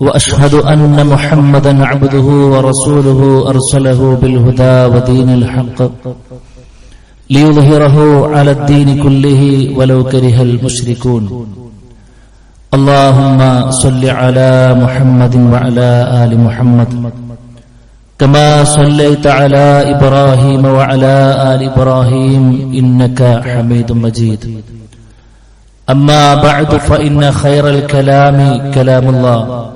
وأشهد أن محمدا عبده ورسوله أرسله بالهدى ودين الحق ليظهره على الدين كله ولو كره المشركون. اللهم صل على محمد وعلى آل محمد كما صليت على إبراهيم وعلى آل إبراهيم إنك حميد مجيد. أما بعد فإن خير الكلام كلام الله.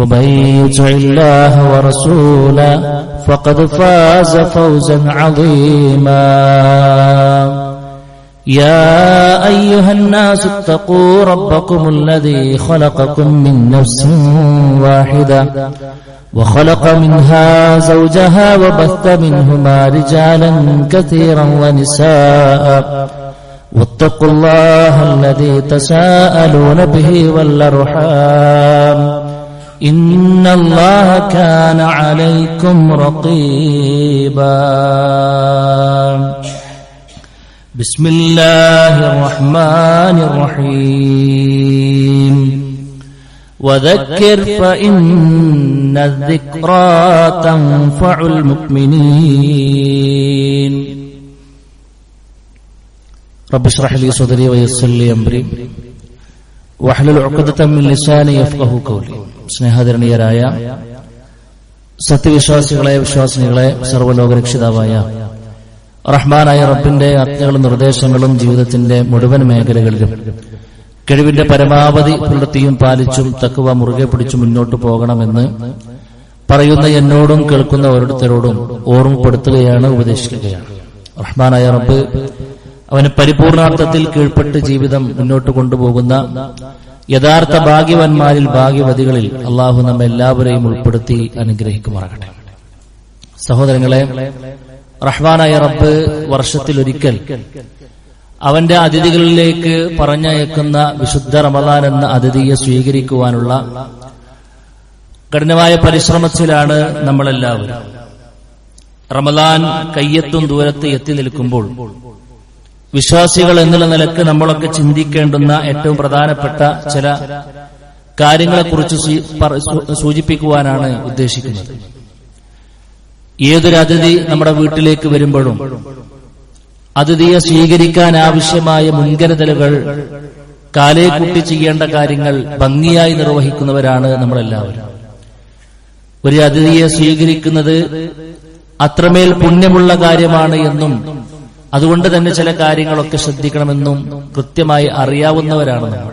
ومن يطع الله ورسوله فقد فاز فوزا عظيما. يا أيها الناس اتقوا ربكم الذي خلقكم من نفس واحدة وخلق منها زوجها وبث منهما رجالا كثيرا ونساء. واتقوا الله الذي تساءلون به والأرحام. إن الله كان عليكم رقيبا. بسم الله الرحمن الرحيم. وذكر فإن الذكرى تنفع المؤمنين. رب اشرح لي صدري ويسر لي أمري. واحلل عقدة من لساني يفقه قولي. സ്നേഹധരണീയരായ സത്യവിശ്വാസികളെ വിശ്വാസിനികളെ സർവലോകരക്ഷിതാവായ റഹ്മാനായ റബ്ബിന്റെ ആജ്ഞകളും നിർദ്ദേശങ്ങളും ജീവിതത്തിന്റെ മുഴുവൻ മേഖലകളിലും കഴിവിന്റെ പരമാവധി പുലർത്തിയും പാലിച്ചും തക്കുവ മുറുകെ പിടിച്ചു മുന്നോട്ട് പോകണമെന്ന് പറയുന്ന എന്നോടും കേൾക്കുന്ന ഓരോരുത്തരോടും ഓർമ്മപ്പെടുത്തുകയാണ് ഉപദേശിക്കുകയാണ്. റഹ്മാനായ റബ്ബ് അവന് പരിപൂർണാർത്ഥത്തിൽ കീഴ്പ്പെട്ട് ജീവിതം മുന്നോട്ട് കൊണ്ടുപോകുന്ന യഥാർത്ഥ ഭാഗ്യവന്മാരിൽ ഭാഗ്യവതികളിൽ അള്ളാഹു നമ്മെ എല്ലാവരെയും ഉൾപ്പെടുത്തി അനുഗ്രഹിക്കുമാറാകട്ടെ. സഹോദരങ്ങളെ റഹ്മാനായ റബ്ബ് വർഷത്തിൽ ഒരിക്കൽ അവന്റെ അതിഥികളിലേക്ക് പറഞ്ഞയക്കുന്ന വിശുദ്ധ റമദാൻ എന്ന അതിഥിയെ സ്വീകരിക്കുവാനുള്ള കഠിനമായ പരിശ്രമത്തിലാണ് നമ്മളെല്ലാവരും. റമദാൻ കയ്യെത്തും ദൂരത്ത് എത്തി നിൽക്കുമ്പോൾ വിശ്വാസികൾ എന്നുള്ള നിലയ്ക്ക് നമ്മളൊക്കെ ചിന്തിക്കേണ്ടുന്ന ഏറ്റവും പ്രധാനപ്പെട്ട ചില കാര്യങ്ങളെക്കുറിച്ച് സൂചിപ്പിക്കുവാനാണ് ഉദ്ദേശിക്കുന്നത്. ഏതൊരു അതിഥി നമ്മുടെ വീട്ടിലേക്ക് വരുമ്പോഴും അതിഥിയെ സ്വീകരിക്കാൻ ആവശ്യമായ മുൻകരുതലുകൾ കാലേ കൂട്ടി ചെയ്യേണ്ട കാര്യങ്ങൾ ഭംഗിയായി നിർവഹിക്കുന്നവരാണ് നമ്മളെല്ലാവരും. ഒരു അതിഥിയെ സ്വീകരിക്കുന്നത് അത്രമേൽ പുണ്യമുള്ള കാര്യമാണ് എന്നും അതുകൊണ്ട് തന്നെ ചില കാര്യങ്ങളൊക്കെ ശ്രദ്ധിക്കണമെന്നും കൃത്യമായി അറിയാവുന്നവരാണ്. നമ്മൾ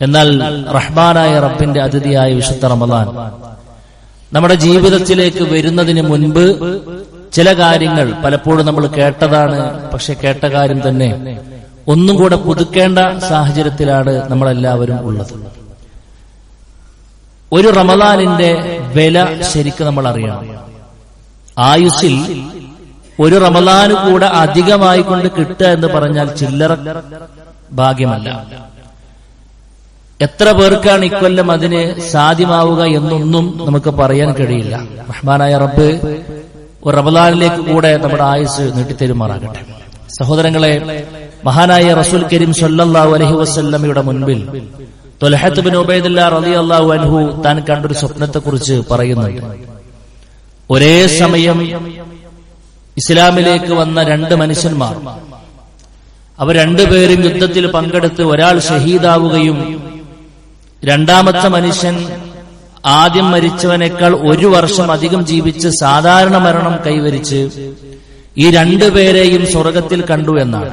എന്നാൽ റഹ്മാനായ റബ്ബിന്റെ അതിഥിയായ വിശുദ്ധ റമദാൻ. നമ്മുടെ ജീവിതത്തിലേക്ക് വരുന്നതിന് മുൻപ് ചില കാര്യങ്ങൾ പലപ്പോഴും നമ്മൾ കേട്ടതാണ് പക്ഷെ കേട്ട കാര്യം തന്നെ ഒന്നും കൂടെ പുതുക്കേണ്ട സാഹചര്യത്തിലാണ് നമ്മളെല്ലാവരും ഉള്ളത്. ഒരു റമദാനിന്റെ വില ശരിക്കും നമ്മൾ അറിയണം ആയുസിൽ ഒരു റമദാന് കൂടെ അധികമായി കൊണ്ട് കിട്ടുക എന്ന് പറഞ്ഞാൽ ചില്ലറ ഭാഗ്യമല്ല. എത്ര പേർക്കാണ് ഇക്കൊല്ലം അതിന് സാധ്യമാവുക എന്നൊന്നും നമുക്ക് പറയാൻ കഴിയില്ല. റഹ്മാനായ റബ്ബ് ഒരു റമദാനിലേക്ക് കൂടെ നമ്മുടെ ആയുസ് നീട്ടിത്തരുമാറാകട്ടെ. സഹോദരങ്ങളെ മഹാനായ റസൂൽ കരീം സല്ലല്ലാഹു അലൈഹി വസല്ലമയുടെ മുൻപിൽ അൻഹു താൻ കണ്ടൊരു സ്വപ്നത്തെക്കുറിച്ച് പറയുന്നുണ്ട്. ഒരേ സമയം ഇസ്ലാമിലേക്ക് വന്ന രണ്ട് മനുഷ്യന്മാർ. അവർ രണ്ടുപേരും യുദ്ധത്തിൽ പങ്കെടുത്ത് ഒരാൾ ഷഹീദാവുകയും രണ്ടാമത്തെ മനുഷ്യൻ ആദ്യം മരിച്ചവനേക്കാൾ ഒരു വർഷം അധികം ജീവിച്ച് സാധാരണ മരണം കൈവരിച്ച് ഈ രണ്ടുപേരെയും സ്വർഗത്തിൽ കണ്ടു എന്നാണ്.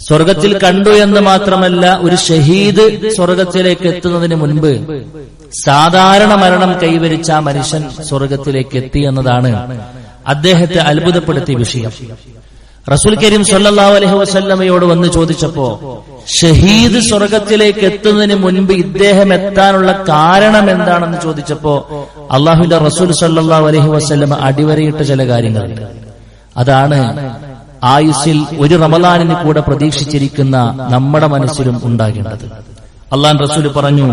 സ്വർഗത്തിൽ കണ്ടു എന്ന് മാത്രമല്ല ഒരു ഷഹീദ് സ്വർഗത്തിലേക്ക് എത്തുന്നതിന് മുൻപ് സാധാരണ മരണം കൈവരിച്ച ആ മനുഷ്യൻ സ്വർഗത്തിലേക്ക് എത്തി എന്നതാണ് അദ്ദേഹത്തെ അത്ഭുതപ്പെടുത്തിയ വിഷയം. റസൂൽ കരീം സല്ലാ അലഹി വസല്ലമയോട് വന്ന് ചോദിച്ചപ്പോ ഷഹീദ് സ്വർഗത്തിലേക്ക് എത്തുന്നതിന് മുൻപ് ഇദ്ദേഹം എത്താനുള്ള കാരണം എന്താണെന്ന് ചോദിച്ചപ്പോ അള്ളാഹുവിന്റെ റസൂൽ സല്ലാ അലഹി വസ്ല്ലമ അടിവരയിട്ട ചില കാര്യങ്ങളുണ്ട് അതാണ് ആയുസ്സിൽ ഒരു റമലാനിന് കൂടെ പ്രതീക്ഷിച്ചിരിക്കുന്ന നമ്മുടെ മനസ്സിലും ഉണ്ടാകേണ്ടത്. അള്ളാൻ റസൂൽ പറഞ്ഞു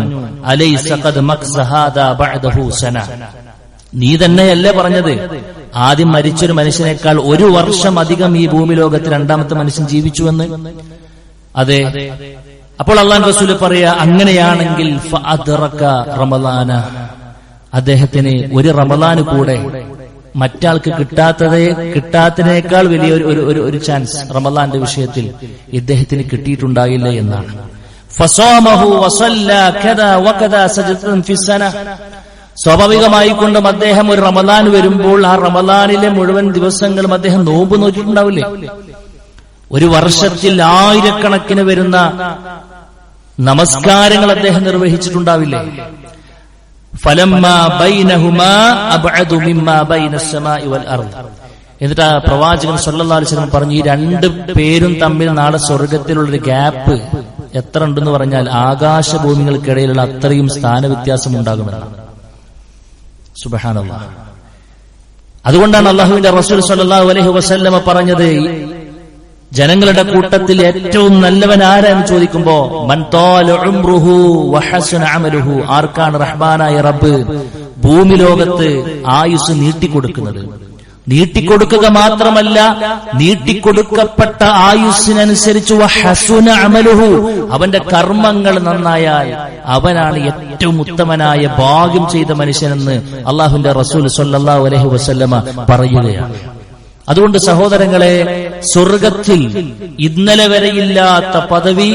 അലൈ ഖദ് മക്സഹാദ ബഅദഹു സന. നീ തന്നെയല്ലേ പറഞ്ഞത്? ആദ്യം മരിച്ചൊരു മനുഷ്യനേക്കാൾ ഒരു വർഷം അധികം ഈ ഭൂമി ലോകത്ത് രണ്ടാമത്തെ മനുഷ്യൻ ജീവിച്ചുവെന്ന്? അതെ. അപ്പോൾ അള്ളാൻ റസൂൽ പറയാ അങ്ങനെയാണെങ്കിൽ അദ്ദേഹത്തിന് ഒരു റമദാന് കൂടെ മറ്റാൾക്ക് കിട്ടാത്തതേ കിട്ടാത്തതിനേക്കാൾ വലിയ ഒരു- ഒരു ഒരു ചാൻസ് റമദാന്റെ വിഷയത്തിൽ ഇദ്ദേഹത്തിന് കിട്ടിയിട്ടുണ്ടായില്ല എന്നാണ്. ഫസോമഹു വസല്ല സ്വാഭാവികമായിക്കൊണ്ടും അദ്ദേഹം ഒരു റമദാൻ വരുമ്പോൾ ആ റമദാനിലെ മുഴുവൻ ദിവസങ്ങളും അദ്ദേഹം നോമ്പ് നോക്കിയിട്ടുണ്ടാവില്ലേ ഒരു വർഷത്തിൽ ആയിരക്കണക്കിന് വരുന്ന നമസ്കാരങ്ങൾ അദ്ദേഹം നിർവഹിച്ചിട്ടുണ്ടാവില്ലേ? എന്നിട്ട് ആ പ്രവാചകൻ സല്ലാസ്ലം പറഞ്ഞു ഈ രണ്ട് പേരും തമ്മിൽ നാളെ സ്വർഗത്തിലുള്ളൊരു ഗ്യാപ്പ് എത്ര ഉണ്ടെന്ന് പറഞ്ഞാൽ ആകാശഭൂമികൾക്കിടയിലുള്ള അത്രയും സ്ഥാനവ്യത്യാസം ഉണ്ടാകുമെന്നാണ്. സുബ്ഹാനല്ലാഹ്. അതുകൊണ്ടാണ് അള്ളാഹുവിന്റെ റസൂൽ സല്ലാഹു അലഹി വസല്ലമ പറഞ്ഞത് ജനങ്ങളുടെ കൂട്ടത്തിൽ ഏറ്റവും നല്ലവൻ ആരാന്ന് ചോദിക്കുമ്പോ ആർക്കാണ് റഹ്മാനായ റബ്ബ് ഭൂമി ലോകത്ത് ആയുസ് നീട്ടിക്കൊടുക്കുന്നത്? നീട്ടിക്കൊടുക്കുക മാത്രമല്ല നീട്ടിക്കൊടുക്കപ്പെട്ട ആയുസ്സിനനുസരിച്ച് ഹസുന അമലുഹു. അവന്റെ കർമ്മങ്ങൾ നന്നായാൽ അവനാണ് ഏറ്റവും ഉത്തമനായ ഭാഗ്യം ചെയ്ത മനുഷ്യനെന്ന് അള്ളാഹുന്റെ റസൂൽ സല്ലാ അലഹു വസല്ലമ പറയുകയാണ്. അതുകൊണ്ട് സഹോദരങ്ങളെ സ്വർഗത്തിൽ ഇന്നലെ വരെയില്ലാത്ത പദവി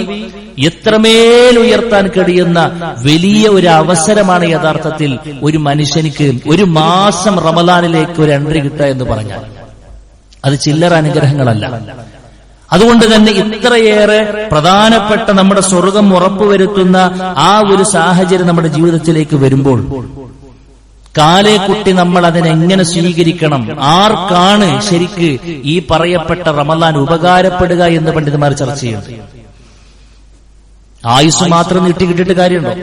എത്രമേൽ ഉയർത്താൻ കഴിയുന്ന വലിയ ഒരു അവസരമാണ് യഥാർത്ഥത്തിൽ ഒരു മനുഷ്യനിക്ക് ഒരു മാസം റമലാനിലേക്ക് ഒരു എൻട്രി കിട്ടുക എന്ന് പറഞ്ഞാൽ. അത് ചില്ലറ അനുഗ്രഹങ്ങളല്ല. അതുകൊണ്ട് തന്നെ ഇത്രയേറെ പ്രധാനപ്പെട്ട നമ്മുടെ സ്വർഗം ഉറപ്പുവരുത്തുന്ന ആ ഒരു സാഹചര്യം നമ്മുടെ ജീവിതത്തിലേക്ക് വരുമ്പോൾ കാലേ കുട്ടി നമ്മൾ അതിനെങ്ങനെ സ്വീകരിക്കണം? ആർക്കാണ് ശരിക്ക് ഈ പറയപ്പെട്ട റമലാൻ ഉപകാരപ്പെടുക എന്ന് പണ്ഡിതന്മാർ ചർച്ച ചെയ്യുന്നു ആയുസ് മാത്രം നീട്ടി കിട്ടിയിട്ട് കാര്യമുണ്ടോ?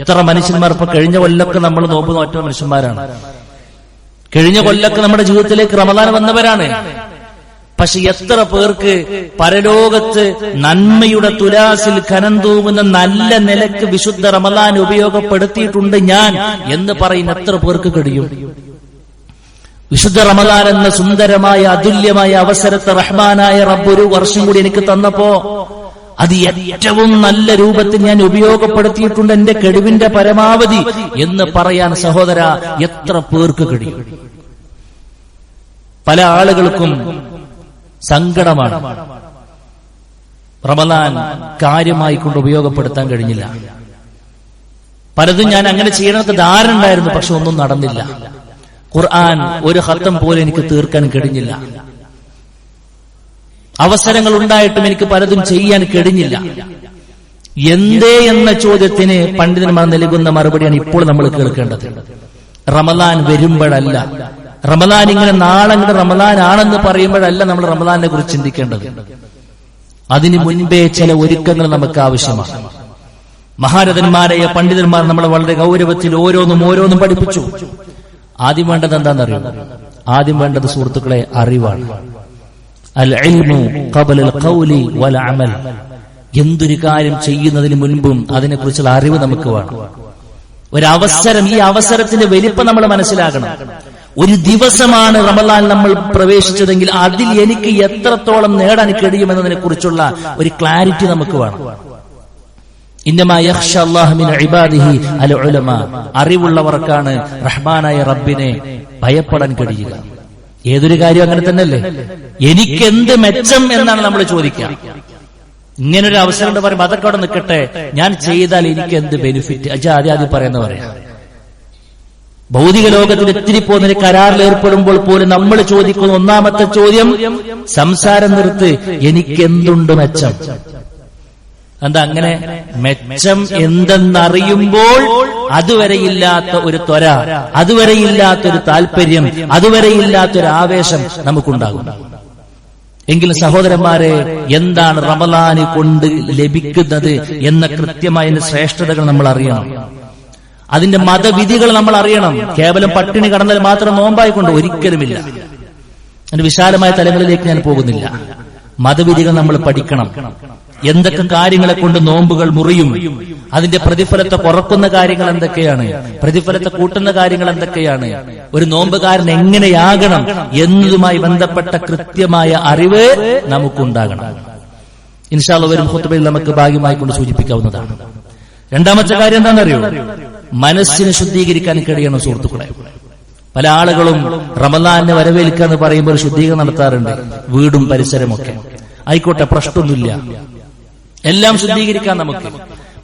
എത്ര മനുഷ്യന്മാർ ഇപ്പൊ കഴിഞ്ഞ കൊല്ലൊക്കെ നമ്മൾ നോമ്പ് നോറ്റ മനുഷ്യന്മാരാണ്. കഴിഞ്ഞ കൊല്ലൊക്കെ നമ്മുടെ ജീവിതത്തിലേക്ക് റമദാൻ വന്നവരാണ്. പക്ഷെ എത്ര പേർക്ക് പരലോകത്ത് നന്മയുടെ തുലാസിൽ ഖനം തൂങ്ങുന്ന നല്ല നിലയ്ക്ക് വിശുദ്ധ റമദാൻ ഉപയോഗപ്പെടുത്തിയിട്ടുണ്ട് ഞാൻ എന്ന് പറയുന്ന എത്ര പേർക്ക് കഴിയും? വിശുദ്ധ റമദാൻ എന്ന സുന്ദരമായ അതുല്യമായ അവസരത്തെ റഹ്മാനായ റബ്ബ് ഒരു വർഷം കൂടി എനിക്ക് തന്നപ്പോ അത് ഏറ്റവും നല്ല രൂപത്തിൽ ഞാൻ ഉപയോഗപ്പെടുത്തിയിട്ടുണ്ട് എന്റെ കഴിവിന്റെ പരമാവധി എന്ന് പറയാൻ സഹോദര എത്ര പേർക്ക് കഴിയും? പല ആളുകൾക്കും സങ്കടമാണ്. റമദാൻ കാര്യമായി കൊണ്ട് ഉപയോഗപ്പെടുത്താൻ കഴിഞ്ഞില്ല. പലതും ഞാൻ അങ്ങനെ ചെയ്യണമെന്ന് ധാരണ ഉണ്ടായിരുന്നു പക്ഷെ ഒന്നും നടന്നില്ല. ഖുർആൻ ഒരു ഹത്തം പോലെ എനിക്ക് തീർക്കാൻ കഴിഞ്ഞില്ല. അവസരങ്ങൾ ഉണ്ടായിട്ടും എനിക്ക് പലതും ചെയ്യാൻ കഴിഞ്ഞില്ല എന്തേ എന്ന ചോദ്യത്തിന് പണ്ഡിതന്മാർ നൽകുന്ന മറുപടിയാണ് ഇപ്പോൾ നമ്മൾ കേൾക്കേണ്ടത്. റമദാൻ വരുമ്പോഴല്ല. റമദാൻ ഇങ്ങനെ നാളെ ഇങ്ങനെ റമദാൻ ആണെന്ന് പറയുമ്പോഴല്ല നമ്മൾ റമദാനെ കുറിച്ച് ചിന്തിക്കേണ്ടത്. അതിനു മുൻപേ ചില ഒരുക്കങ്ങൾ നമുക്ക് ആവശ്യമാണ്. മഹാരഥന്മാരായ പണ്ഡിതന്മാർ നമ്മളെ വളരെ ഗൗരവത്തിൽ ഓരോന്നും ഓരോന്നും പഠിപ്പിച്ചു. ആദ്യം വേണ്ടത് എന്താണെന്നറിയോ? ആദ്യം വേണ്ടത് സുഹൃത്തുക്കളെ അറിവാണ്. അൽ ഇൽമു ഖബലൽ ഖൗലി വൽ അമൽ. എന്തൊരു കാര്യം ചെയ്യുന്നതിന് മുൻപും അതിനെക്കുറിച്ചുള്ള അറിവ് നമുക്ക് വേണം. ഒരവസരം ഈ അവസരത്തിന്റെ വലിപ്പം നമ്മൾ മനസ്സിലാക്കണം ഒരു ദിവസമാണ് റമലാൻ നമ്മൾ പ്രവേശിച്ചതെങ്കിൽ അതിൽ എനിക്ക് എത്രത്തോളം നേടാൻ കഴിയുമെന്നതിനെ കുറിച്ചുള്ള ഒരു ക്ലാരിറ്റി നമുക്ക് വേണം. അൽ അറിവുള്ളവർക്കാണ് റഹ്മാനായ റബ്ബിനെ ഭയപ്പെടാൻ കഴിയുക. ഏതൊരു കാര്യം അങ്ങനെ തന്നെയല്ലേ? എനിക്ക് എന്ത് മെച്ചം എന്നാണ് നമ്മൾ ചോദിക്കുക. ഇങ്ങനൊരു അവസരം ഉണ്ട് പറയുമ്പോൾ അതൊക്കെ അവിടെ നിൽക്കട്ടെ. ഞാൻ ചെയ്താൽ എനിക്ക് എന്ത് ബെനിഫിറ്റ് അച്ഛാ ആദ്യം ആദ്യം പറയുന്ന പറയാം. ഭൗതിക ലോകത്തിൽ എത്തിരി പോകുന്നതിന് കരാറിൽ ഏർപ്പെടുമ്പോൾ പോലും നമ്മൾ ചോദിക്കുന്ന ഒന്നാമത്തെ ചോദ്യം സംസാരം നിർത്ത് എനിക്ക് എന്തുണ്ട് മെച്ചം? എന്താ അങ്ങനെ? മെച്ചം എന്തെന്നറിയുമ്പോൾ അതുവരെയില്ലാത്ത ഒരു ത്വര അതുവരെയില്ലാത്തൊരു താല്പര്യം അതുവരെയില്ലാത്തൊരു ആവേശം നമുക്കുണ്ടാകും. എങ്കിലും സഹോദരന്മാരെ എന്താണ് റമലാന് കൊണ്ട് ലഭിക്കുന്നത് എന്ന കൃത്യമായ ശ്രേഷ്ഠതകൾ നമ്മൾ അറിയണം. അതിന്റെ മതവിധികൾ നമ്മൾ അറിയണം. കേവലം പട്ടിണി കടന്നാൽ മാത്രം നോമ്പായി കൊണ്ട് ഒരിക്കലുമില്ല. അതിന്റെ വിശാലമായ തലങ്ങളിലേക്ക് ഞാൻ പോകുന്നില്ല. മതവിധികൾ നമ്മൾ പഠിക്കണം. എന്തൊക്കെ കാര്യങ്ങളെ കൊണ്ട് നോമ്പുകൾ മുറിയും? അതിന്റെ പ്രതിഫലത്തെ കുറക്കുന്ന കാര്യങ്ങൾ എന്തൊക്കെയാണ്? പ്രതിഫലത്തെ കൂട്ടുന്ന കാര്യങ്ങൾ എന്തൊക്കെയാണ്? ഒരു നോമ്പുകാരൻ എങ്ങനെയാകണം എന്നതുമായി ബന്ധപ്പെട്ട കൃത്യമായ അറിവ് നമുക്കുണ്ടാകണം. ഇൻഷാല്ല വരും ഹുത്തുബയിൽ നമുക്ക് ഭാഗ്യമായി കൊണ്ട് സൂചിപ്പിക്കാവുന്നതാണ്. രണ്ടാമത്തെ കാര്യം എന്താണെന്നറിയോ? മനസ്സിനെ ശുദ്ധീകരിക്കാൻ കഴിയണം സുഹൃത്തുക്കളെ. പല ആളുകളും റമദാനെ വരവേൽക്കുക എന്ന് പറയുമ്പോൾ ശുദ്ധീകരണം നടത്താറുണ്ട്. വീടും പരിസരമൊക്കെ. ആയിക്കോട്ടെ പ്രശ്നമൊന്നുമില്ല. എല്ലാം ശുദ്ധീകരിക്കാൻ നമുക്ക്.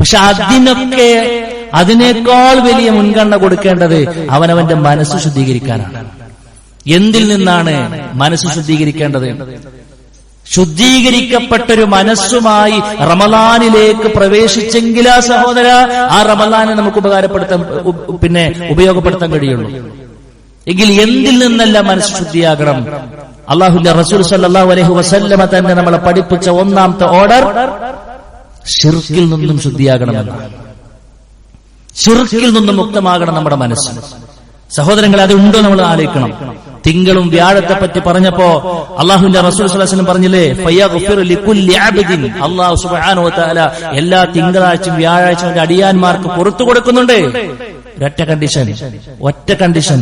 പക്ഷെ അതിനൊക്കെ അതിനേക്കാൾ വലിയ മുൻഗണന കൊടുക്കേണ്ടത് അവനവന്റെ മനസ്സ് ശുദ്ധീകരിക്കാനാണ്. എന്തിൽ നിന്നാണ് മനസ്സ് ശുദ്ധീകരിക്കേണ്ടത്? ശുദ്ധീകരിക്കപ്പെട്ടൊരു മനസ്സുമായി റമലാനിലേക്ക് പ്രവേശിച്ചെങ്കിലാ സഹോദര ആ റമലാനെ നമുക്ക് ഉപകാരപ്പെടുത്താൻ പിന്നെ ഉപയോഗപ്പെടുത്താൻ കഴിയുള്ളൂ. എങ്കിൽ എന്തിൽ നിന്നല്ല മനസ്സ് ശുദ്ധിയാകണം? അള്ളാഹുന്റെ റസൂൽ സല്ലല്ലാഹു അലൈഹി വസല്ലമ തന്നെ നമ്മളെ പഠിപ്പിച്ച ഒന്നാമത്തെ ഓർഡർ ഷിർക്കിൽ നിന്നും ശുദ്ധിയാകണമെന്നാണ് ഷിർക്കിൽ നിന്നും മുക്തമാകണം നമ്മുടെ മനസ്സ്. സഹോദരങ്ങളെ അത് ഉണ്ടോ നമ്മൾ ആലോചിക്കണം. തിങ്കളും വ്യാഴത്തെ പറ്റി പറഞ്ഞപ്പോ അള്ളാഹുവിന്റെ റസൂൽ പറഞ്ഞില്ലേ അള്ളാഹു എല്ലാ തിങ്കളാഴ്ചയും വ്യാഴാഴ്ചയും അടിയാന്മാർക്ക് പുറത്തു കൊടുക്കുന്നുണ്ട്. ഒറ്റ കണ്ടീഷൻ ഒറ്റ കണ്ടീഷൻ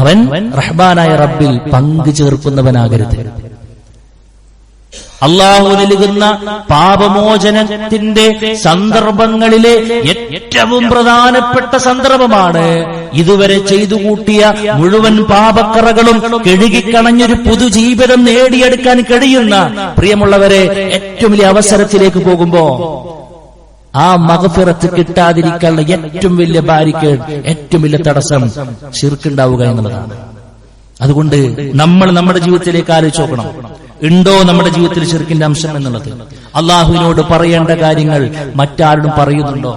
അവൻ റഹ്ബാനായ റബ്ബിൽ പങ്കു ചേർക്കുന്നവനാകരുത്. അള്ളാഹു നൽകുന്ന പാപമോചനത്തിന്റെ സന്ദർഭങ്ങളിലെ ഏറ്റവും പ്രധാനപ്പെട്ട സന്ദർഭമാണ്. ഇതുവരെ ചെയ്തു കൂട്ടിയ മുഴുവൻ പാപക്കറകളും കഴുകിക്കളഞ്ഞൊരു പുതുജീവിതം നേടിയെടുക്കാൻ കഴിയുന്ന പ്രിയമുള്ളവരെ ഏറ്റവും വലിയ അവസരത്തിലേക്ക് പോകുമ്പോ ആ മകഫിറത്ത് കിട്ടാതിരിക്കാനുള്ള ഏറ്റവും വലിയ ബാരിക്കേഡ് ഏറ്റവും വലിയ തടസ്സം ശിർക്കുണ്ടാവുക എന്നുള്ളതാണ്. അതുകൊണ്ട് നമ്മൾ നമ്മുടെ ജീവിതത്തിലേക്ക് ആലോചിച്ച് നോക്കണം. ഉണ്ടോ നമ്മുടെ ജീവിതത്തിൽ ചെറുക്കിന്റെ അംശം എന്നുള്ളത്? അള്ളാഹുവിനോട് പറയേണ്ട കാര്യങ്ങൾ മറ്റാരും പറയുന്നുണ്ടോ?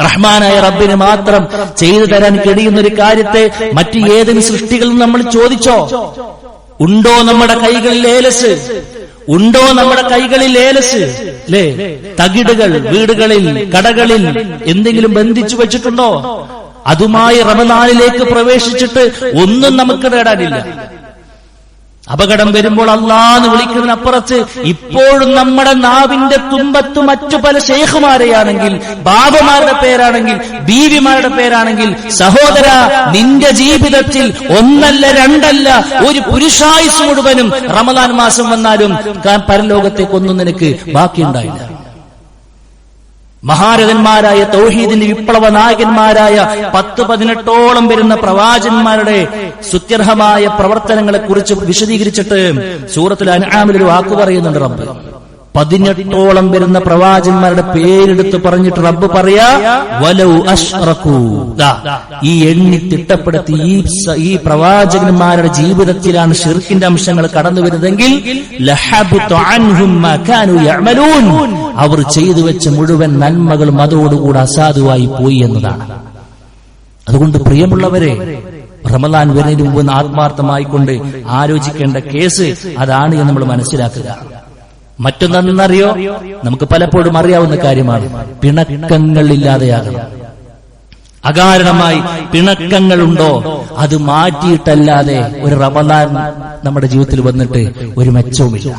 റഹ്മാനായ റബ്ബിന് മാത്രം ചെയ്തു തരാൻ കഴിയുന്ന ഒരു കാര്യത്തെ മറ്റ് ഏതെങ്കിലും സൃഷ്ടികളും നമ്മൾ ചോദിച്ചോ? ഉണ്ടോ നമ്മുടെ കൈകളിൽ ഏലസ്? ഉണ്ടോ നമ്മുടെ കൈകളിൽ ഏലസ്? അല്ലേ തകിടുകൾ വീടുകളിൽ കടകളിൽ എന്തെങ്കിലും ബന്ധിച്ചു വെച്ചിട്ടുണ്ടോ? അതുമായി റമനാളിലേക്ക് പ്രവേശിച്ചിട്ട് ഒന്നും നമുക്ക് നേടാനില്ല. അപകടം വരുമ്പോൾ അള്ളാന്ന് വിളിക്കുന്നതിനപ്പുറത്ത് ഇപ്പോഴും നമ്മുടെ നാവിന്റെ തുമ്പത്ത് മറ്റു പല ശേഖുമാരെയാണെങ്കിൽ ബാബമാരുടെ പേരാണെങ്കിൽ ബീവിമാരുടെ പേരാണെങ്കിൽ സഹോദര നിന്റെ ജീവിതത്തിൽ ഒന്നല്ല രണ്ടല്ല ഒരു പുരുഷായുസ് മുഴുവനും റമദാൻ മാസം വന്നാലും പരലോകത്തേക്കൊന്നും നിനക്ക് ബാക്കിയുണ്ടായില്ല. മഹാരഥന്മാരായ തൗഹീദിന്റെ വിപ്ലവ നായകന്മാരായ പത്ത് പതിനെട്ടോളം വരുന്ന പ്രവാചന്മാരുടെ സുത്യർഹമായ പ്രവർത്തനങ്ങളെ കുറിച്ച് വിശദീകരിച്ചിട്ട് സൂറത്തിൽ അനാമിൽ ഒരു വാക്ക് പറയുന്നുണ്ട് റബ്ബ്. പതിനെട്ടോളം വരുന്ന പ്രവാചന്മാരുടെ പേരെടുത്ത് പറഞ്ഞിട്ട് റബ്ബ് പറയാ വലൗ ഈ എണ്ണി തിട്ടപ്പെടുത്തി ഈ ഈ പ്രവാചകന്മാരുടെ ജീവിതത്തിലാണ് ഷിർക്കിന്റെ അംശങ്ങൾ കടന്നു വരുന്നതെങ്കിൽ. അവർ ചെയ്തു വെച്ച മുഴുവൻ നന്മകളും അതോടുകൂടി അസാധുവായി പോയി എന്നതാണ്. അതുകൊണ്ട് പ്രിയമുള്ളവരെ റമദാൻ വരുന്നതിന് മുമ്പ് ആത്മാർത്ഥമായിക്കൊണ്ട് ആലോചിക്കേണ്ട കേസ് അതാണ് എന്ന് നമ്മൾ മനസ്സിലാക്കുക. മറ്റൊന്നെന്നറിയോ? നമുക്ക് പലപ്പോഴും അറിയാവുന്ന കാര്യമാണ്. പിണക്കങ്ങൾ ഇല്ലാതെയാകണം അകാരണമായി പിണക്കങ്ങൾ ഉണ്ടോ അത് മാറ്റിയിട്ടല്ലാതെ ഒരു റമദാൻ നമ്മുടെ ജീവിതത്തിൽ വന്നിട്ട് ഒരു മെച്ചവുമില്ല.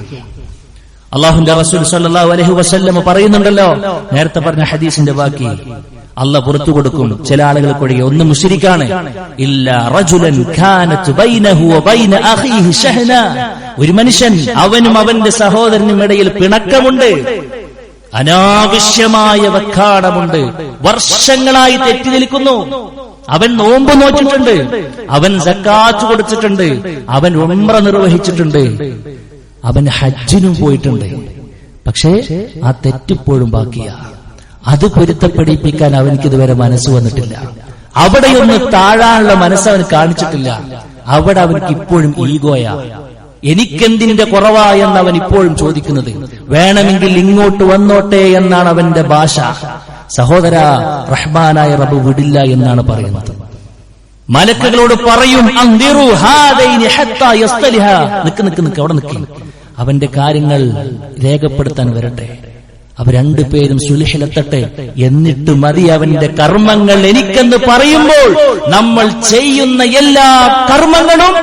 അള്ളാഹുന്റെ റസൂൽ സല്ലല്ലാഹു അലൈഹി വസല്ലം പറയുന്നുണ്ടല്ലോ നേരത്തെ പറഞ്ഞ ഹദീസിന്റെ ബാക്കി അല്ല പുറത്തു കൊടുക്കും. ചില ആളുകൾക്ക് ഒഴികെ ഒന്ന് മുഷിരിക്കാണ്. ഒരു മനുഷ്യൻ അവനും അവന്റെ സഹോദരനും ഇടയിൽ പിണക്കമുണ്ട്. അനാവശ്യമായ വക്കാടമുണ്ട്. വർഷങ്ങളായി തെറ്റി നിൽക്കുന്നു. അവൻ നോമ്പ് നോക്കിയിട്ടുണ്ട് അവൻ സക്കാച്ചു കൊടുത്തിട്ടുണ്ട്. അവൻ ഉമ്ര നിർവഹിച്ചിട്ടുണ്ട്. അവൻ ഹജ്ജിനും പോയിട്ടുണ്ട്. പക്ഷേ ആ തെറ്റിപ്പോഴും ബാക്കിയാ. അത് പൊരുത്തപ്പെടിപ്പിക്കാൻ അവനിക്ക് ഇതുവരെ മനസ്സ് വന്നിട്ടില്ല. അവിടെയൊന്ന് താഴാനുള്ള മനസ്സ് അവൻ കാണിച്ചിട്ടില്ല. അവിടെ അവൻക്ക് ഇപ്പോഴും ഈഗോയാ. എനിക്കെന്തിന്റെ കുറവാ എന്ന് അവൻ ഇപ്പോഴും ചോദിക്കുന്നത്. വേണമെങ്കിൽ ഇങ്ങോട്ട് വന്നോട്ടെ എന്നാണ് അവന്റെ ഭാഷ. സഹോദര റഹ്മാനായ റബ്ബ് വിടില്ല എന്നാണ് പറയുന്നത്. മലക്കുകളോട് പറയും. നിക്ക് നിക്ക് നിക്ക് അവിടെ നിൽക്കും അവന്റെ കാര്യങ്ങൾ രേഖപ്പെടുത്താൻ വരട്ടെ. അവ രണ്ടുപേരും സുലിഹിലെത്തട്ടെ. എന്നിട്ട് മതി അവന്റെ കർമ്മങ്ങൾ എനിക്കെന്ന് പറയുമ്പോൾ നമ്മൾ ചെയ്യുന്ന എല്ലാ കർമ്മങ്ങളും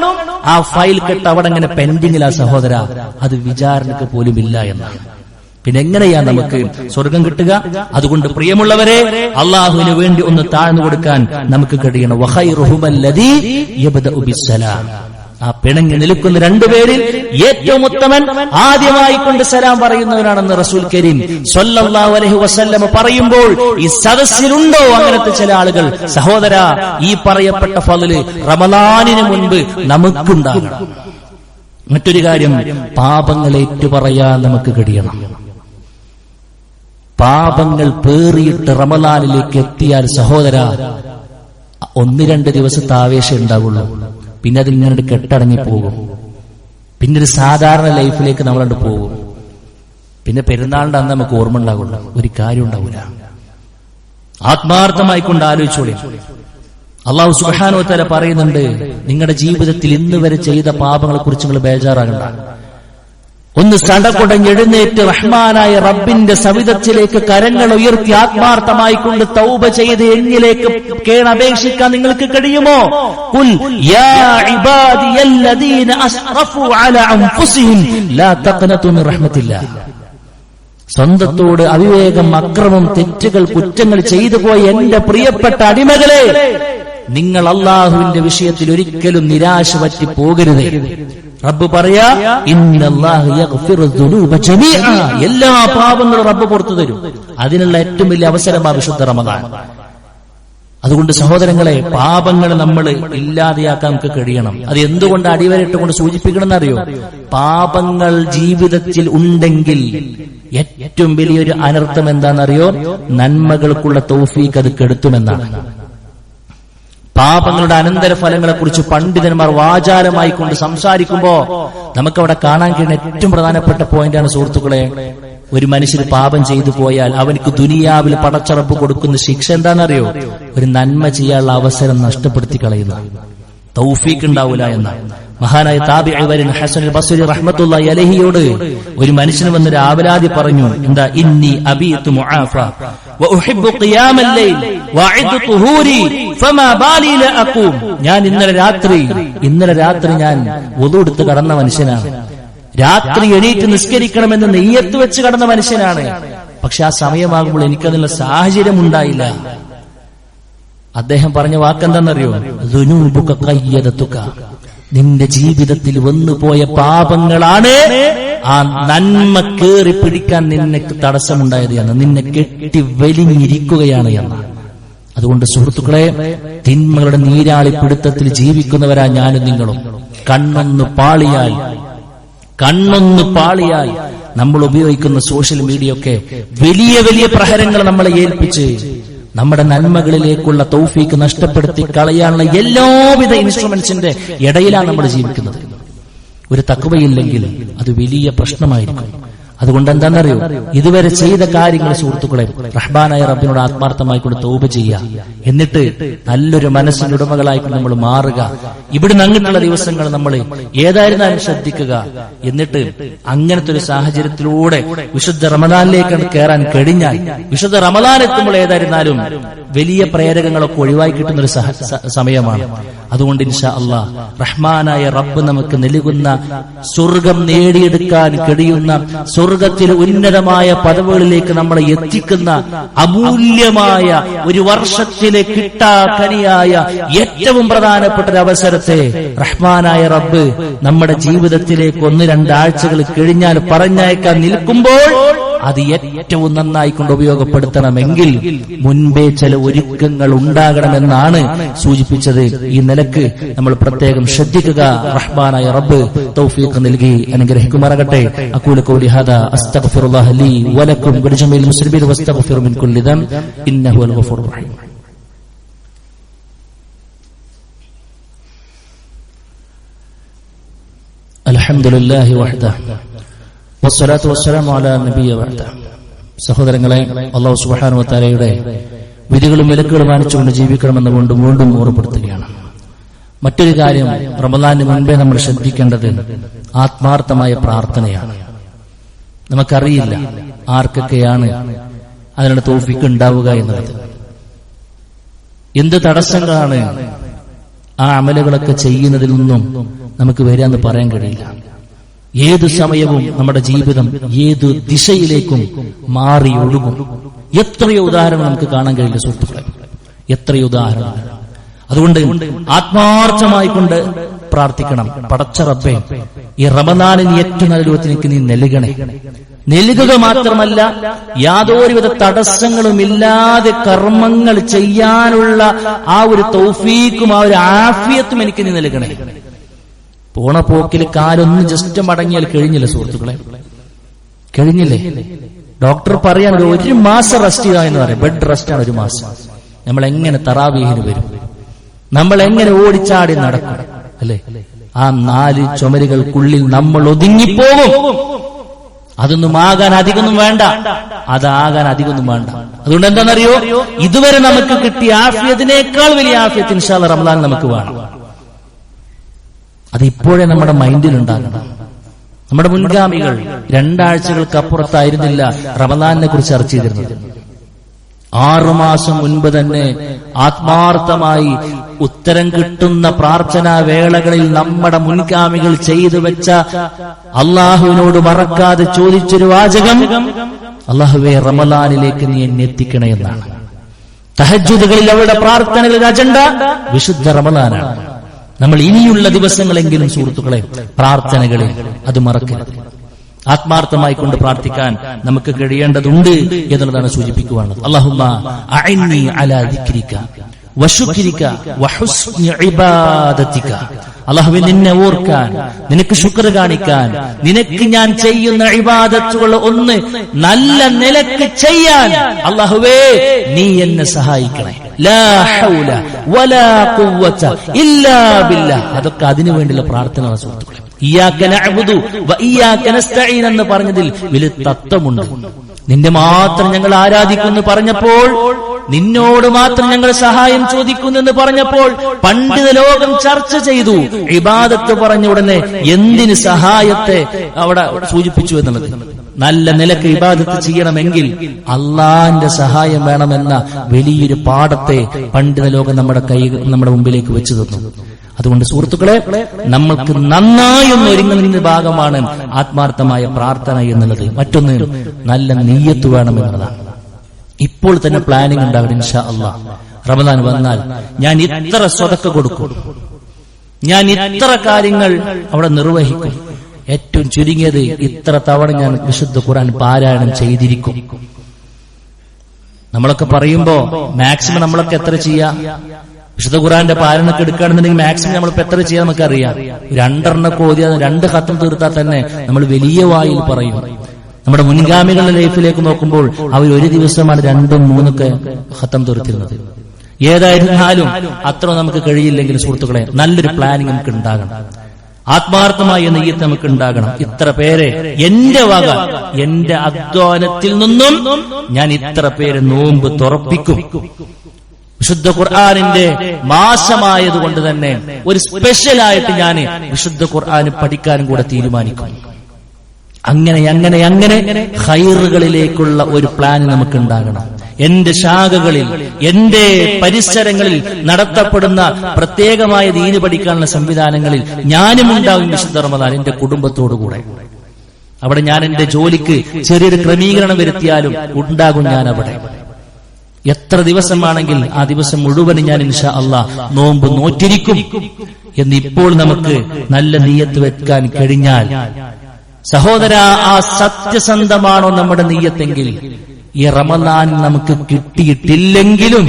ആ ഫയൽ കെട്ട് അവിടെ അങ്ങനെ പെൻഡിങ്ങിലാ സഹോദര. അത് വിചാരണക്ക് പോലും ഇല്ല എന്നാണ്. പിന്നെ എങ്ങനെയാ നമുക്ക് സ്വർഗം കിട്ടുക? അതുകൊണ്ട് പ്രിയമുള്ളവരെ അള്ളാഹുവിന് വേണ്ടി ഒന്ന് താഴ്ന്നു കൊടുക്കാൻ നമുക്ക് കഴിയണം. ആ പിണങ്ങി നിൽക്കുന്ന രണ്ടുപേരിൽ ഏറ്റവും ഉത്തമൻ ആദ്യമായി കൊണ്ട് സലാം പറയുന്നവരാണെന്ന് റസൂൽ കരീം സ്വല്ലല്ലാഹു അലൈഹി വസല്ലമ പറയുമ്പോൾ ഈ സദസ്സിലുണ്ടോ? അങ്ങനത്തെ ചില ആളുകൾ സഹോദര ഈ പറയപ്പെട്ട ഫതിൽ റമദാനിന് മുൻപ് നമുക്കുണ്ടാകണം. മറ്റൊരു കാര്യം പാപങ്ങൾ ഏറ്റുപറയാൻ നമുക്ക് കഴിയണം. പാപങ്ങൾ പേറിയിട്ട് റമലാനിലേക്ക് എത്തിയാൽ സഹോദര ഒന്ന് രണ്ട് ദിവസത്തെ ആവേശം ഉണ്ടാവുള്ളൂ. പിന്നെ അതിൽ ഇങ്ങനെ കെട്ടടങ്ങി പോകും പിന്നെ ഒരു സാധാരണ ലൈഫിലേക്ക് നമ്മളോട് പോകും. പിന്നെ പെരുന്നാളിന്റെ അന്ന് നമുക്ക് ഓർമ്മ ഉണ്ടാവുള്ളൂ ഒരു കാര്യം ഉണ്ടാവില്ല ആത്മാർത്ഥമായി കൊണ്ട് ആലോചിച്ചോളി അള്ളാഹു സുഹാനോത്തര പറയുന്നുണ്ട് നിങ്ങളുടെ ജീവിതത്തിൽ ഇന്ന് വരെ ചെയ്ത പാപങ്ങളെ കുറിച്ച് നിങ്ങൾ ബേജാറാകണ്ട. ഒന്ന് സടകുടഞ്ഞെഴുന്നേറ്റ് റഹ്മാനായ റബ്ബിന്റെ സവിധത്തിലേക്ക് കരങ്ങൾ ഉയർത്തി ആത്മാർത്ഥമായി കൊണ്ട് തൗബ ചെയ്ത് എന്നിലേക്ക് കേണപേക്ഷിക്കാൻ നിങ്ങൾക്ക് കഴിയുമോ? യാ അസ്റഫു അലാ അൻഫുസിഹിം ലാ തഖനതു സ്വന്തത്തോട് അവിവേകം അക്രമം തെറ്റുകൾ കുറ്റങ്ങൾ ചെയ്തു പോയ എന്റെ പ്രിയപ്പെട്ട അടിമകളെ നിങ്ങൾ അള്ളാഹുവിന്റെ വിഷയത്തിൽ ഒരിക്കലും നിരാശ പറ്റി പോകരുത് റബ്ബ് പറയാ. എല്ലാ പാപങ്ങളും റബ്ബ് പുറത്തു തരും. അതിനുള്ള ഏറ്റവും വലിയ അവസരമാണ് വിശുദ്ധ റമദാൻ. അതുകൊണ്ട് സഹോദരങ്ങളെ പാപങ്ങൾ നമ്മൾ ഇല്ലാതെയാക്കാൻ നമുക്ക് കഴിയണം. അത് എന്തുകൊണ്ട് അടിവരട്ടുകൊണ്ട് സൂചിപ്പിക്കണം അറിയോ പാപങ്ങൾ ജീവിതത്തിൽ ഉണ്ടെങ്കിൽ ഏറ്റവും വലിയൊരു അനർത്ഥം എന്താണെന്നറിയോ? നന്മകൾക്കുള്ള തോഫീക്ക് അത് കെടുത്തുമെന്നാണ്. പാപങ്ങളുടെ അനന്തര ഫലങ്ങളെ കുറിച്ച് പണ്ഡിതന്മാർ വാചാലമായി കൊണ്ട് സംസാരിക്കുമ്പോ നമുക്കവിടെ കാണാൻ കഴിയുന്ന ഏറ്റവും പ്രധാനപ്പെട്ട പോയിന്റാണ് സുഹൃത്തുക്കളെ ഒരു മനുഷ്യർ പാപം ചെയ്തു പോയാൽ അവനിക്ക് ദുനിയാവിൽ പടച്ചറപ്പ് കൊടുക്കുന്ന ശിക്ഷ എന്താണെന്നറിയോ? ഒരു നന്മ ചെയ്യാനുള്ള അവസരം നഷ്ടപ്പെടുത്തി കളയുന്നു. തൗഫീഖ് ഉണ്ടാവില്ല എന്ന. മഹാനായ താബി ഐവരൻ ഹസൻ ബസുരി റഹ്മത്തുള്ള അലഹിയോട് ഒരു മനുഷ്യൻ വന്ന് രാവിലാതി പറഞ്ഞു എന്താ ഇന്നി അബീത്തു വഉഹിബ്ബു ഫമാ ഞാൻ ഇന്നലെ രാത്രി ഇന്നലെ രാത്രി ഞാൻ വുദു എടുത്ത് കടന്ന മനുഷ്യനാണ് രാത്രി എണീറ്റ് നിസ്കരിക്കണമെന്ന് നെയ്യത്ത് വെച്ച് കടന്ന മനുഷ്യനാണ്. പക്ഷെ ആ സമയമാകുമ്പോൾ എനിക്കതിനുള്ള സാഹചര്യം ഉണ്ടായില്ല. അദ്ദേഹം പറഞ്ഞ വാക്കെന്താണെന്നറിയോ ദുനൂബുക കയ്യതത്തുക നിന്റെ ജീവിതത്തിൽ വന്നുപോയ പാപങ്ങളാണ് ആ നന്മ കേറി പിടിക്കാൻ നിനക്ക് തടസ്സമുണ്ടായത് എന്ന്. നിന്നെ കെട്ടി വലിഞ്ഞിരിക്കുകയാണ് എന്ന്. അതുകൊണ്ട് സുഹൃത്തുക്കളെ തിന്മകളുടെ നീരാളി പിടുത്തത്തിൽ ജീവിക്കുന്നവരാ ഞാനും നിങ്ങളും. കണ്ണൊന്ന് പാളിയാൽ കണ്ണൊന്ന് പാളിയാൽ നമ്മൾ ഉപയോഗിക്കുന്ന സോഷ്യൽ മീഡിയ ഒക്കെ വലിയ വലിയ പ്രഹരങ്ങൾ നമ്മളെ ഏൽപ്പിച്ച് നമ്മുടെ നന്മകളിലേക്കുള്ള തൗഫീക്ക് നഷ്ടപ്പെടുത്തി കളയാനുള്ള എല്ലാവിധ ഇൻസ്ട്രുമെന്റ്സിന്റെ ഇടയിലാണ് നമ്മൾ ജീവിക്കുന്നത്. ഒരു തക്കവയില്ലെങ്കിൽ അത് വലിയ പ്രശ്നമായിരിക്കും. അതുകൊണ്ട് എന്താണെന്നറിയോ ഇതുവരെ ചെയ്ത കാര്യങ്ങൾ സുഹൃത്തുക്കളെ റഹ്ബാനായ റബ്ബിനോട് ആത്മാർത്ഥമായി കൊണ്ട് തോപ് ചെയ്യുക. എന്നിട്ട് നല്ലൊരു മനസ്സിന്റെ ഉടമകളായിട്ട് നമ്മൾ മാറുക. ഇവിടുന്ന് അങ്ങനെയുള്ള ദിവസങ്ങൾ നമ്മൾ ഏതായിരുന്നാലും ശ്രദ്ധിക്കുക. എന്നിട്ട് അങ്ങനത്തെ ഒരു സാഹചര്യത്തിലൂടെ വിശുദ്ധ റമദാനിലേക്ക് കയറാൻ കഴിഞ്ഞാൽ വിശുദ്ധ റമദാൻ എത്തുമ്പോൾ ഏതായിരുന്നാലും വലിയ പ്രേരകങ്ങളൊക്കെ ഒഴിവായി കിട്ടുന്ന ഒരു സമയമാണ്. അതുകൊണ്ട് ഇൻഷാ അള്ളാ റഹ്മാനായ റബ്ബ് നമുക്ക് നൽകുന്ന സ്വർഗം നേടിയെടുക്കാൻ കഴിയുന്ന സ്വർഗ സ്വർഗത്തിൽ ഉന്നതമായ പദവികളിലേക്ക് നമ്മളെ എത്തിക്കുന്ന അമൂല്യമായ ഒരു വർഷത്തിലെ കിട്ടാക്കനിയായ ഏറ്റവും പ്രധാനപ്പെട്ട ഒരു അവസരത്തെ റഹ്മാനായ റബ്ബ് നമ്മുടെ ജീവിതത്തിലേക്ക് ഒന്ന് രണ്ടാഴ്ചകൾ കഴിഞ്ഞാൽ പറഞ്ഞയക്കാൻ നിൽക്കുമ്പോൾ അത് ഏറ്റവും നന്നായി കൊണ്ട് ഉപയോഗപ്പെടുത്തണമെങ്കിൽ മുൻപേ ചില ഒരുക്കങ്ങൾ ഉണ്ടാകണമെന്നാണ് സൂചിപ്പിച്ചത് ഈ നിലക്ക് നമ്മൾ പ്രത്യേകം ശ്രദ്ധിക്കുക റഹ്മാനായ റബ്ബ് തൗഫീഖ് നൽകി അനുഗ്രഹിക്കുമാറാകട്ടെ അക്കൂല ഖൗലി ഹാദാ അസ്തഗ്ഫിറുല്ലാഹ ലീ വലക്കും വലിജമീൽ മുസ്ലിമീൻ വസ്തഗ്ഫിറു മിൻ കുല്ലി ദം ഇന്നഹു അൽ ഗഫൂറുർ റഹീം الحمد لله وحده വസ്സലാത്തു സഹോദരങ്ങളെ അള്ളാഹു സുബാനുവത്താലയുടെ വിധികളും വിലക്കുകളും മാനിച്ചുകൊണ്ട് ജീവിക്കണമെന്ന് വീണ്ടും വീണ്ടും ഓർമ്മപ്പെടുത്തുകയാണ്. മറ്റൊരു കാര്യം റമദാന്റെ മുൻപേ നമ്മൾ ശ്രദ്ധിക്കേണ്ടത് ആത്മാർത്ഥമായ പ്രാർത്ഥനയാണ്. നമുക്കറിയില്ല ആർക്കൊക്കെയാണ് അതിനുള്ള തോഫിക്ക് ഉണ്ടാവുക എന്നത് എന്ത് തടസ്സങ്ങളാണ് ആ അമലുകളൊക്കെ ചെയ്യുന്നതിൽ നിന്നും നമുക്ക് എന്ന് പറയാൻ കഴിയില്ല. ഏതു സമയവും നമ്മുടെ ജീവിതം ഏത് ദിശയിലേക്കും മാറി ഒഴുകും. എത്രയോ ഉദാഹരണം നമുക്ക് കാണാൻ കഴിയില്ല സുഹൃത്തുക്കളെ. എത്രയോ ഉദാഹരണം അതുകൊണ്ട് ആത്മാർത്ഥമായി കൊണ്ട് പ്രാർത്ഥിക്കണം. പടച്ച റബ്ബേ ഈ റമദാനിന് ഏറ്റവും നല്ല രൂപത്തിൽ നീ നൽകണേ. നൽകുക മാത്രമല്ല യാതൊരുവിധ തടസ്സങ്ങളും ഇല്ലാതെ കർമ്മങ്ങൾ ചെയ്യാനുള്ള ആ ഒരു തൗഫീക്കും ആ ഒരു ആഫിയത്തും എനിക്ക് നീ നൽകണേ. പോണ പോക്കിൽ കാലൊന്ന് ജസ്റ്റ് മടങ്ങിയാൽ കഴിഞ്ഞില്ല സുഹൃത്തുക്കളെ? കഴിഞ്ഞില്ലേ? ഡോക്ടർ പറയാൻ ഒരു മാസം റെസ്റ്റ് ചെയ്യുക എന്ന് പറയും. ബെഡ് റെസ്റ്റ് ആണ് ഒരു മാസം. നമ്മൾ എങ്ങനെ തറാവീഹിന് വരും? നമ്മൾ എങ്ങനെ ഓടിച്ചാടി നടക്കും? അല്ലെ? ആ നാല് ചുമരുകൾക്കുള്ളിൽ നമ്മൾ ഒതുങ്ങിപ്പോകും. അതൊന്നും ആകാൻ അധികമൊന്നും വേണ്ട. അതാകാൻ അധികമൊന്നും വേണ്ട. അതുകൊണ്ട് എന്താണെന്നറിയോ? ഇതുവരെ നമുക്ക് കിട്ടിയ ആഫിയത്തിനേക്കാൾ വലിയ ആഫിയത്ത് ഇൻഷാല്ല റമദാൻ നമുക്ക് വേണം. അത് ഇപ്പോഴേ നമ്മുടെ മൈൻഡിൽ ഉണ്ടാകണം നമ്മുടെ മുൻഗാമികൾ രണ്ടാഴ്ചകൾക്ക് അപ്പുറത്തായിരുന്നില്ല റമദാനിനെ കുറിച്ച് ചർച്ച ചെയ്തിരുന്നത്. ആറുമാസം മുൻപ് തന്നെ ആത്മാർത്ഥമായി ഉത്തരം കിട്ടുന്ന പ്രാർത്ഥനാ വേളകളിൽ നമ്മുടെ മുൻഗാമികൾ ചെയ്തു വെച്ച അള്ളാഹുവിനോട് മറക്കാതെ ചോദിച്ചൊരു വാചകം അള്ളാഹുവെ റമലാനിലേക്ക് നീ എന്നെ എത്തിക്കണേ എന്നാണ്. തഹജുദുകളിൽ അവരുടെ പ്രാർത്ഥനകളിൽ അജണ്ട വിശുദ്ധ റമലാനാണ് നമ്മൾ ഇനിയുള്ള ദിവസങ്ങളെങ്കിലും സുഹൃത്തുക്കളെ പ്രാർത്ഥനകളിൽ അത് മറക്കരുത്. ആത്മാർത്ഥമായി കൊണ്ട് പ്രാർത്ഥിക്കാൻ നമുക്ക് കഴിയേണ്ടതുണ്ട് എന്നുള്ളതാണ് സൂചിപ്പിക്കുവാണ് അള്ളാഹുമ്മ അഇന്നി അലാ അള്ളാഹുവെ നിന്നെ ഓർക്കാൻ നിനക്ക് ശുക്ർ കാണിക്കാൻ നിനക്ക് ഞാൻ ചെയ്യുന്ന ഇബാദത്തുകൾ ഒന്ന് നല്ല നിലയ്ക്ക് ചെയ്യാൻ അള്ളാഹുവേ നീ എന്നെ സഹായിക്കണേ. അതൊക്കെ അതിനു വേണ്ടിയുള്ള പ്രാർത്ഥന സുഹൃത്തുക്കളെ. എന്ന് പറഞ്ഞതിൽ വലിയ തത്വമുണ്ട്. നിന്നെ മാത്രം ഞങ്ങൾ ആരാധിക്കുന്നു പറഞ്ഞപ്പോൾ നിന്നോട് മാത്രം ഞങ്ങൾ സഹായം ചോദിക്കുന്നെന്ന് പറഞ്ഞപ്പോൾ പണ്ഡിത ലോകം ചർച്ച ചെയ്തു. ഇബാദത്ത് പറഞ്ഞ ഉടനെ എന്തിന് സഹായത്തെ അവിടെ സൂചിപ്പിച്ചു എന്നുള്ളത്? നല്ല നിലയ്ക്ക് ഇബാദത്ത് ചെയ്യണമെങ്കിൽ അള്ളാന്റെ സഹായം വേണമെന്ന വലിയൊരു പാഠത്തെ പണ്ഡിത ലോകം നമ്മുടെ കൈ നമ്മുടെ മുമ്പിലേക്ക് വെച്ചു തന്നു. അതുകൊണ്ട് സുഹൃത്തുക്കളെ നമ്മൾക്ക് നന്നായി ഒന്ന് ഒരുങ്ങുന്ന ഭാഗമാണ് ആത്മാർത്ഥമായ പ്രാർത്ഥന എന്നുള്ളത്. മറ്റൊന്ന് നല്ല നെയ്യത്ത് വേണമെന്നുള്ളതാണ് ഇപ്പോൾ തന്നെ പ്ലാനിംഗ് ഉണ്ടാവും ഇൻഷാ റമദാൻ വന്നാൽ ഞാൻ ഇത്ര സ്വതക്ക കൊടുക്കും. ഞാൻ ഇത്ര കാര്യങ്ങൾ അവിടെ നിർവഹിക്കും. ഏറ്റവും ചുരുങ്ങിയത് ഇത്ര തവണ ഞാൻ വിശുദ്ധ ഖുർആൻ പാരായണം ചെയ്തിരിക്കും. നമ്മളൊക്കെ പറയുമ്പോ മാക്സിമം നമ്മളൊക്കെ എത്ര ചെയ്യാ? വിശുദ്ധ ഖുറാന്റെ പാലനൊക്കെ എടുക്കുകയാണെന്നുണ്ടെങ്കിൽ മാക്സിമം നമ്മളിപ്പോ എത്ര ചെയ്യാൻ നമുക്കറിയാം. രണ്ടെണ്ണൊക്കെ ഓതിയാൽ രണ്ട് ഖത്തം തീർത്താൽ തന്നെ നമ്മൾ വലിയ വായിൽ പറയും. നമ്മുടെ മുൻഗാമികളുടെ ലൈഫിലേക്ക് നോക്കുമ്പോൾ അവർ ഒരു ദിവസമാണ് രണ്ടും മൂന്നൊക്കെ ഹത്തം തീർത്തിരുന്നത്. ഏതായിരുന്നാലും അത്ര നമുക്ക് കഴിയില്ലെങ്കിൽ സുഹൃത്തുക്കളെ നല്ലൊരു പ്ലാനിങ് നമുക്ക് ഉണ്ടാകണം. ആത്മാർത്ഥമായ നെയ്യത്ത് നമുക്ക് ഉണ്ടാകണം. ഇത്ര പേരെ എന്റെ വക എന്റെ അധ്വാനത്തിൽ നിന്നും ഞാൻ ഇത്ര പേരെ നോമ്പ് തുറപ്പിക്കും. വിശുദ്ധ ഖുർആാനിന്റെ മാസമായതുകൊണ്ട് തന്നെ ഒരു സ്പെഷ്യലായിട്ട് ഞാൻ വിശുദ്ധ ഖുർആൻ പഠിക്കാനും കൂടെ തീരുമാനിക്കും. അങ്ങനെ അങ്ങനെ അങ്ങനെ ഹൈറുകളിലേക്കുള്ള ഒരു പ്ലാൻ നമുക്ക് ഉണ്ടാകണം എന്റെ ശാഖകളിൽ എന്റെ പരിസരങ്ങളിൽ നടത്തപ്പെടുന്ന പ്രത്യേകമായ ദീന് പഠിക്കാനുള്ള സംവിധാനങ്ങളിൽ ഞാനും ഉണ്ടാകും വിശുദ്ധ റമദാൻ എന്റെ കുടുംബത്തോടുകൂടെ അവിടെ ഞാൻ എന്റെ ജോലിക്ക് ചെറിയൊരു ക്രമീകരണം വരുത്തിയാലും ഉണ്ടാകും ഞാൻ അവിടെ എത്ര ദിവസമാണെങ്കിൽ ആ ദിവസം മുഴുവനും ഞാൻ ഇൻഷാ അള്ളാ നോമ്പ് നോറ്റിരിക്കും. എന്ന് ഇപ്പോൾ നമുക്ക് നല്ല നീയത്ത് വെക്കാൻ കഴിഞ്ഞാൽ സഹോദര ആ സത്യസന്ധമാണോ നമ്മുടെ നീയത്തെങ്കിൽ? ഈ റമദാൻ നമുക്ക് കിട്ടിയിട്ടില്ലെങ്കിലും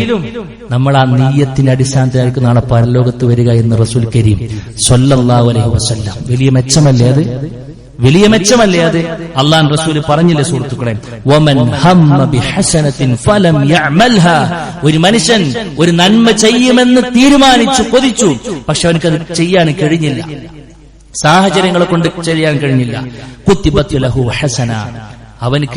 നമ്മൾ ആ നീയത്തിന്റെ അടിസ്ഥാനത്തിലായിരിക്കും നാളെ പരലോകത്ത് വരിക എന്ന് റസൂൽ കരീം സൊല്ലാ അലൈഹി വസല്ലം. വലിയ മെച്ചമല്ലേ അത്? വലിയ മെച്ചമല്ലേ അത്? അള്ളാൻ റസൂൽ പറഞ്ഞില്ലേ സുഹൃത്തുക്കളെ ബിഹസനത്തിൻ ഫലം ഒരു മനുഷ്യൻ ഒരു നന്മ ചെയ്യുമെന്ന് തീരുമാനിച്ചു കൊതിച്ചു. പക്ഷെ അവനക്ക് അത് ചെയ്യാൻ കഴിഞ്ഞില്ല. സാഹചര്യങ്ങളെ കൊണ്ട് ചെയ്യാൻ കഴിഞ്ഞില്ല. കുത്തിബത്തി ലഹു ഹസന അവനക്ക്